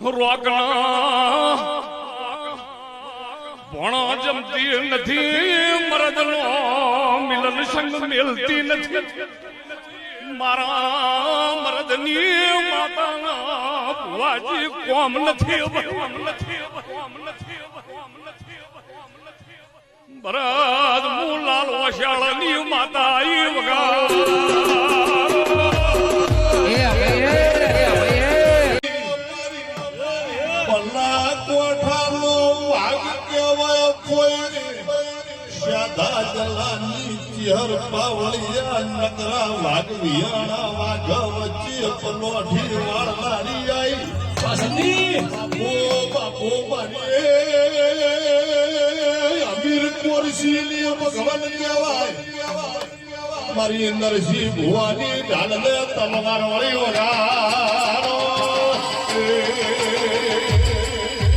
રોકણા ભણો જમતી નથી, મરદનો મિલન સંગ મેલતી નથી. મારા મરદની માતાના ભુવાજી કોમ નથી બરાદ હું લાલ વશાળની માતા વગા પલ્લા કોઠાનો વાઘ કહેવાય કોઈ શ્યાધા જલાની ચિહર પાવળિયા નકરા વાગવિયાણા વાઘવ વાઘ વચ્ચે પલોઠી વાળનારી આઈ. બાપો બાપો બને અમીર કોરસીની ભગવાન કહેવાય. મારી નરસિંહ ભુવાની ઢાલને તલવાર વળી વગાડ